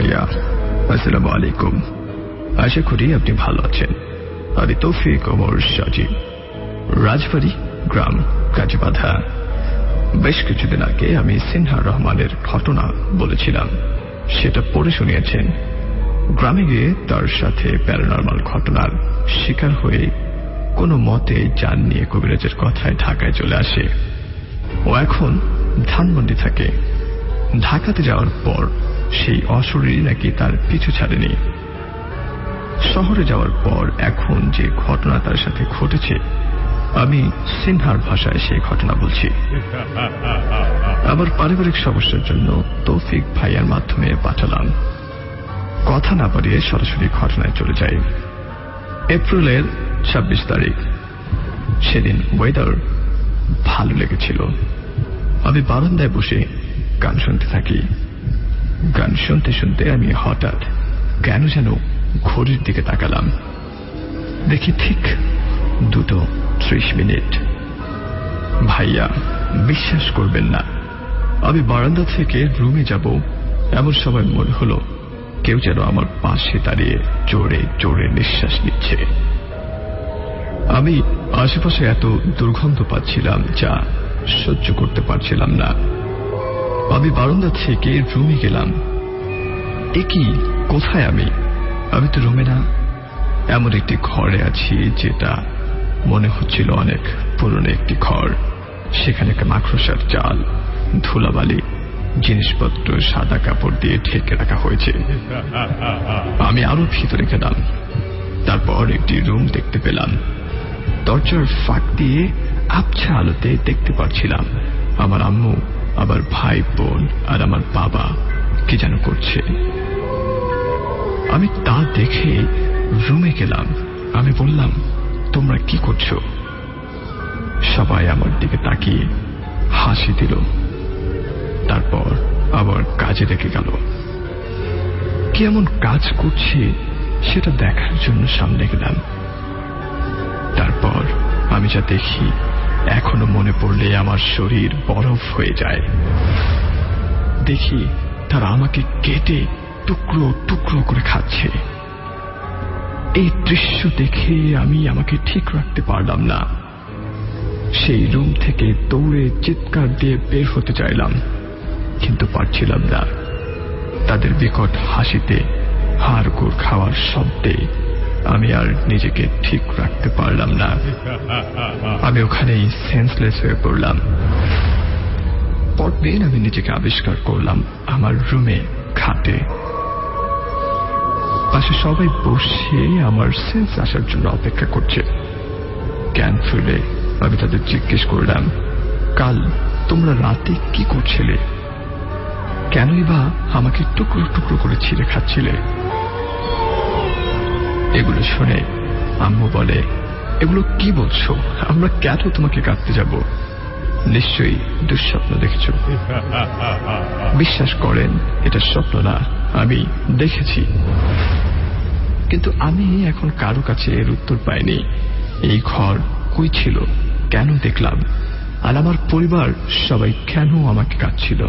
ভাইয়া, আসসালামু আলাইকুম। আশা করি আপনি ভালো আছেন। আমি তৌফিক ওমর সজীব রাজবাড়ি গ্রাম কাজবাধা বেশ কিছুদিন আগে আমি সিনহা রহমানের ঘটনা বলেছিলাম। সেটা পড়ে শুনিয়েছেন। গ্রামে গিয়ে তার সাথে প্যারানর্মাল ঘটনার শিকার হয়ে কোনো মতে যান নিয়ে কবিরাজের কথায় ঢাকায় চলে আসে। ও এখন ধানমন্ডি থাকে ঢাকাতে যাওয়ার পর সেই অশরীরই নাকি তার পিছু ছাড়েনি। শহরে যাওয়ার পর এখন যে ঘটনা তার সাথে ঘটেছে, আমি সিনহার ভাষায় সেই ঘটনা বলছি। আমার পারিবারিক সমস্যার জন্য তৌফিক ভাইয়ার মাধ্যমে পাঠালাম। কথা না পারিয়ে সরাসরি ঘটনায় চলে যাই। এপ্রিলের ২৬ তারিখ। সেদিন ওয়েদার ভালো লেগেছিল। আমি বারান্দায় বসে গান শুনতে থাকি। গান শুনতে শুনতে আমি হঠাৎ কেন যেন ঘড়ির দিকে তাকালাম। দেখি ঠিক দুটো ত্রিশ মিনিট। ভাইয়া, বিশ্বাস করবেন না। আমি বারান্দা থেকে রুমে যাব। এমন সময় মনে হলো কেউ যেন আমার পাশে দাঁড়িয়ে জোরে জোরে নিঃশ্বাস নিচ্ছে। আমি আশেপাশে এত দুর্গন্ধ পাচ্ছিলাম যা সহ্য করতে পারছিলাম না। আমি বারান্দা থেকে রুমে গেলাম। এ কি? কোথায় আমি? আমি তো রুমে না। এমন একটি ঘরে আছি যেটা মনে হচ্ছিল অনেক পুরনো একটি ঘর। সেখানে একটা মাকড়সার চাল, ধুলাবালি, জিনিসপত্র, সাদা কাপড় দিয়ে ঢেকে রাখা হয়েছে। আমি আরও ভিতরে গেলাম। তারপর একটি রুম দেখতে পেলাম। দরজার ফাঁক দিয়ে আবছা আলোতে দেখতে পাচ্ছিলাম আমার আম্মু আমার ভাই বোন আর আমার বাবা কি যেন করছে। আমি তা দেখে রুমে গেলাম। আমি বললাম, তোমরা কি করছ? সবাই আমার দিকে তাকিয়ে হাসি দিল। তারপর আবার কাজে লেগে গেল। কি এমন কাজ করছে সেটা দেখার জন্য সামনে গেলাম। তারপর আমি যা দেখি এখনও মনে পড়লে আমার শরীর বরফ হয়ে যায়। দেখি তারা আমাকে কেটে টুকরো টুকরো করে খাচ্ছে। এই দৃশ্য দেখে আমি আমাকে ঠিক রাখতে পারলাম না। সেই রুম থেকে দৌড়ে চিৎকার দিয়ে বের হতে চাইলাম, কিন্তু পারছিলাম না। তাদের বিকট হাসিতে হাড় খাওয়ার শব্দে আমি আর নিজেকে ঠিক রাখতে পারলাম না। আমি ওখানেই সেন্সলেস হয়ে পড়লাম। পরদিন আমি নিজেকে আবিষ্কার করলাম আমার রুমে খাটে। পাশে সবাই বসে আমার সেন্স আসার জন্য অপেক্ষা করছে। জ্ঞান ফিরে আমি তাদের জিজ্ঞেস করলাম, কাল তোমরা রাতে কি করছিলে? কেনই বা আমাকে টুকরো টুকরো করে ছিঁড়ে খাচ্ছিলে? এগুলো শুনে আম্মু বলে এগুলো কি বলছো? আমরা কেন তোমাকে কাঁদতে যাব? নিশ্চয়ই দুঃস্বপ্ন দেখেছ। বিশ্বাস করেন এটা স্বপ্ন না আমি দেখেছি। কিন্তু আমি এখন কারও কাছে এর উত্তর পাইনি। এই ঘর কই ছিল? কেন দেখলাম? আর আমার পরিবার সবাই কেন আমাকে কাঁদছিল?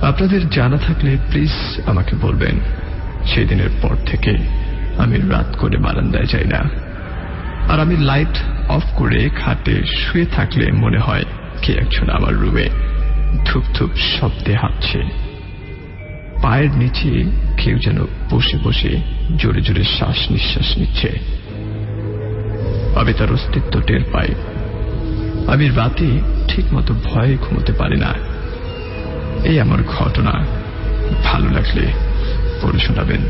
আপনাদের জানা থাকলে প্লিজ আমাকে বলবেন। সেই দিনের পর থেকে আমি রাত করে বারান্দায় যাই না। আর আমি লাইট অফ করে খাটে শুয়ে থাকলে মনে হয় কে একজন আমার রুমে ধূপ ধূপ শব্দে হাঁটছে। পায়ের নিচে কেউ যেন বসে বসে জোরে জোরে শ্বাস নিঃশ্বাস নিচ্ছে। আমি তার অস্তিত্ব টের পাই। আমি রাতে ঠিক মতো ভয়ে ঘুমোতে পারি না। এই আমার ঘটনা। ভালো লাগলে পড়ে শোনাবেন।